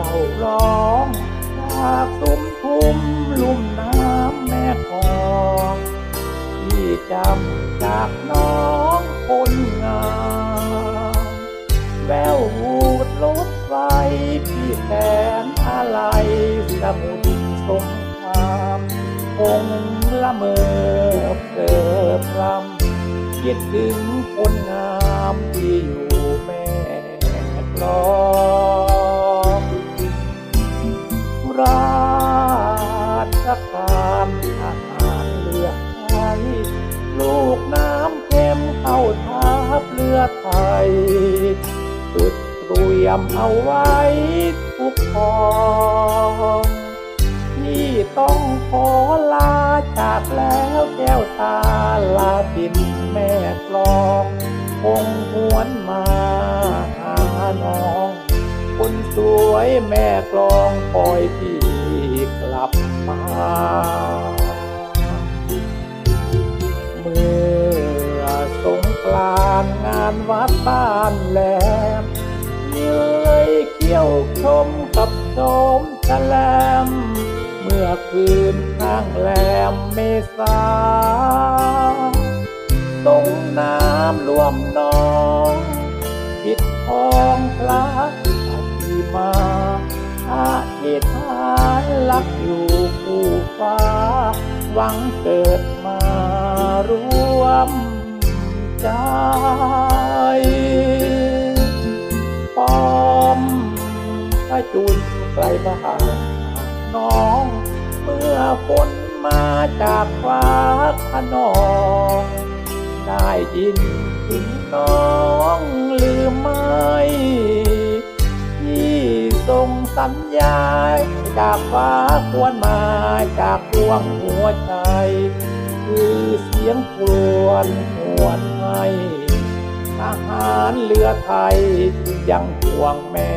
ฝ้าร้องจากสุมทุ่มลุ่มน้ำแม่คองที่จำจากน้องคนงามแววหูดรถไฟพี่แสนอะไรสมุทสงครามคงละเมอเกิดลำคิดถึงคนงามที่อยู่ ราชการทหารเรือไทยลูกน้ำเค็มเข้าทับเรือไทยสุดเตรียมเอาไว้ทุกกองที่ต้องขอลาจากแล้วแก้วตาลาดินแม่กลอง คงหวนมาหาน้องคน สวยแม่กลองคอยพี่กลับมาเมื่อสงกรานงานวัดบ้านแหลมเย้ยเขี้ยวชมกับชมแฉลม เมื่อคืนข้างแหลมเมษาานรักอยู่คู่ฟ้า หวังเกิดมารวมใจปอมถ้าจุนไกลบ้านน้อง เมื่อฝนมาจากฟ้าขนอง ได้ยินถึงน้องลืมไม่ ส่งสัญญาณจากฟ้าควรมาจากดวงหัวใจ คือเสียงครวญหวนให้ทหารเรือไทยยังห่วงแม่